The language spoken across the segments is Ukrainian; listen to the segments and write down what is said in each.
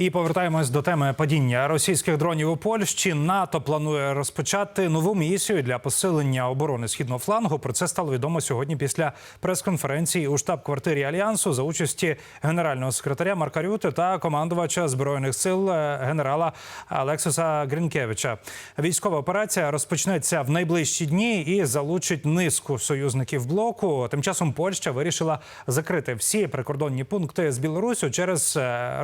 І повертаємось до теми падіння російських дронів у Польщі. НАТО планує розпочати нову місію для посилення оборони східного флангу. Про це стало відомо сьогодні після прес-конференції у штаб-квартирі альянсу за участі генерального секретаря Марка Рюти та командувача збройних сил е, генерала Алексиса Гринкевича. Військова операція розпочнеться в найближчі дні і залучить низку союзників блоку. Тим часом Польща вирішила закрити всі прикордонні пункти з Білорусю через е,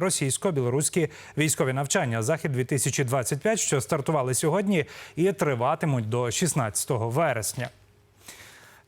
російсько-білоруські військові навчання. Захід 2025, що стартували сьогодні і триватимуть до 16 вересня.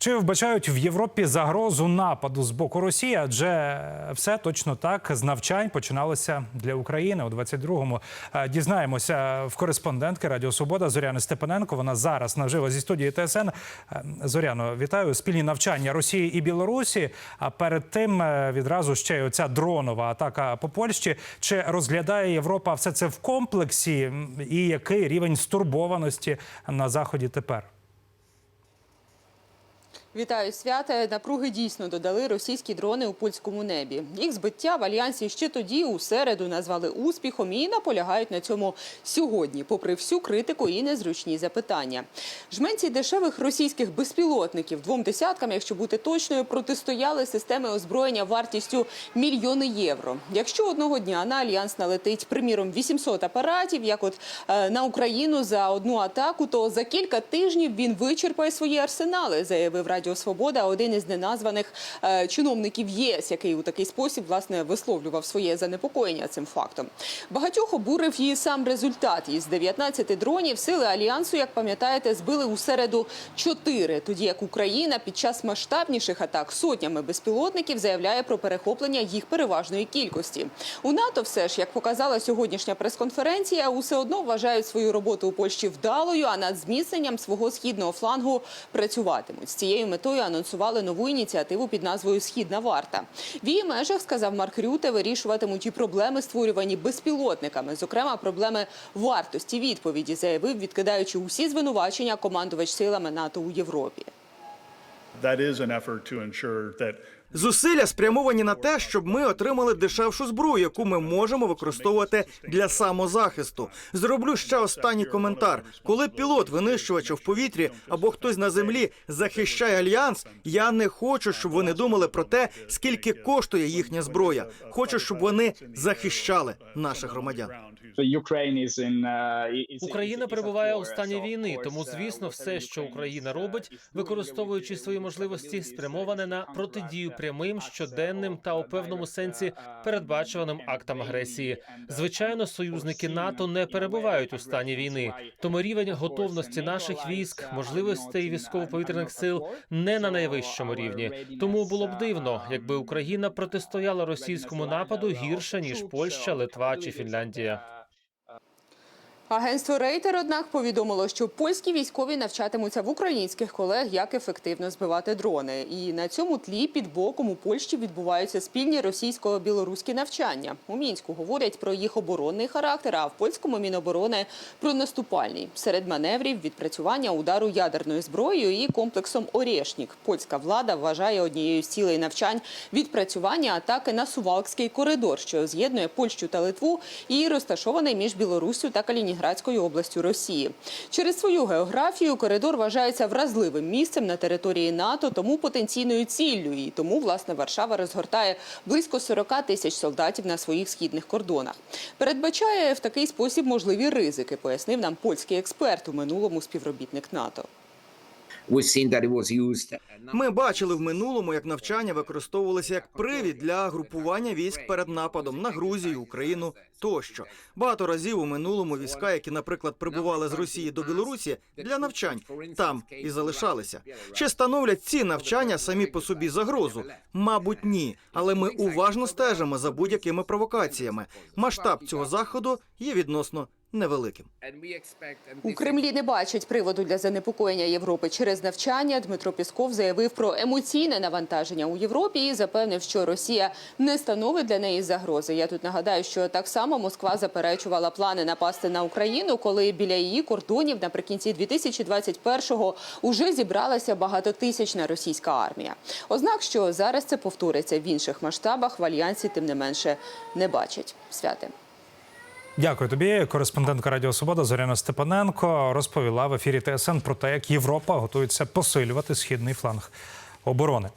Чи вбачають в Європі загрозу нападу з боку Росії? Адже все точно так з навчань починалося для України у 22-му. Е, Дізнаємося в кореспондентки Радіо Свобода Зоряни Степаненко. Вона зараз наживо зі студії ТСН. Е, Зоряно, вітаю. Спільні навчання Росії і Білорусі. А перед тим е, відразу ще й оця дронова атака по Польщі. Чи розглядає Європа все це в комплексі? І який рівень стурбованості на заході тепер? Вітаю свята. Напруги дійсно додали російські дрони у польському небі. Їх збиття в альянсі ще тоді у середу назвали успіхом і наполягають на цьому сьогодні, попри всю критику і незручні запитання. Жменці дешевих російських безпілотників двом десяткам, якщо бути точною, протистояли системи озброєння вартістю мільйони євро. Якщо одного дня на альянс налетить приміром 800 апаратів, як от е, на Україну за одну атаку, то за кілька тижнів він вичерпає свої арсенали, заявив Радіо Свобода, один із неназваних е, чиновників ЄС, який у такий спосіб власне висловлював своє занепокоєння цим фактом. Багатьох обурив і сам результат. Із 19 дронів сили альянсу, як пам'ятаєте, збили у середу 4, тоді як Україна під час масштабніших атак сотнями безпілотників заявляє про перехоплення їх переважної кількості. У НАТО все ж, як показала сьогоднішня прес-конференція, усе одно вважають свою роботу у Польщі вдалою, а над зміцненням свого східного флангу працюватимуть. З цією метою анонсували нову ініціативу під назвою Східна варта. В її межах сказав Марк Рюте, вирішуватимуть і проблеми, створювані безпілотниками, зокрема проблеми вартості відповіді, заявив, відкидаючи усі звинувачення командувач силами НАТО у Європі. that is an effort to ensure that Зусилля спрямовані на те, щоб ми отримали дешевшу зброю, яку ми можемо використовувати для самозахисту. Зроблю ще останній коментар. Коли пілот винищувача в повітрі або хтось на землі захищає альянс, я не хочу, щоб вони думали про те, скільки коштує їхня зброя. Хочу, щоб вони захищали наших громадян. Україна перебуває у стані війни, тому звісно, все, що Україна робить, використовуючи свої можливості, спрямоване на протидію прямим, щоденним та у певному сенсі передбачуваним актам агресії. Звичайно, союзники НАТО не перебувають у стані війни, тому рівень готовності наших військ, можливостей військово-повітряних сил не на найвищому рівні. Тому було б дивно, якби Україна протистояла російському нападу гірше ніж Польща, Литва чи Фінляндія. Агентство Рейтер, однак, повідомило, що польські військові навчатимуться в українських колег, як ефективно збивати дрони. І на цьому тлі під боком у Польщі відбуваються спільні російсько-білоруські навчання. У мінську говорять про їх оборонний характер, а в польському міноборони про наступальний серед маневрів відпрацювання удару ядерною зброєю і комплексом Орєшнік. Польська влада вважає однією з цілей навчань відпрацювання атаки на Сувалкський коридор, що з'єднує Польщу та Литву і розташований між Білоруссю та Калініградською областю Росії. Через свою географію коридор вважається вразливим місцем на території НАТО, тому потенційною ціллю. І тому власне Варшава розгортає близько 40 тисяч солдатів на своїх східних кордонах. Передбачає в такий спосіб можливі ризики, пояснив нам польський експерт у минулому співробітник НАТО. Ми бачили в минулому, як навчання використовувалися як привід для групування військ перед нападом на Грузію, Україну тощо. Багато разів у минулому війська, які, наприклад, прибували з Росії до Білорусі для навчань, там і залишалися. Чи становлять ці навчання самі по собі загрозу? Мабуть, ні. Але ми уважно стежимо за будь-якими провокаціями. Масштаб цього заходу є відносно невеликим. У Кремлі не бачать приводу для занепокоєння Європи через навчання. Дмитро Пісков заявив про емоційне навантаження у Європі і запевнив, що Росія не становить для неї загрози. Я тут нагадаю, що так само Москва заперечувала плани напасти на Україну, коли біля її кордонів наприкінці 2021-го уже зібралася багатотисячна російська армія. Ознак, що зараз це повториться в інших масштабах, в альянсі тим не менше не бачать. Святе. Дякую тобі. Кореспондентка Радіо Свобода Зоряна Степаненко розповіла в ефірі ТСН про те, як Європа готується посилювати східний фланг оборони.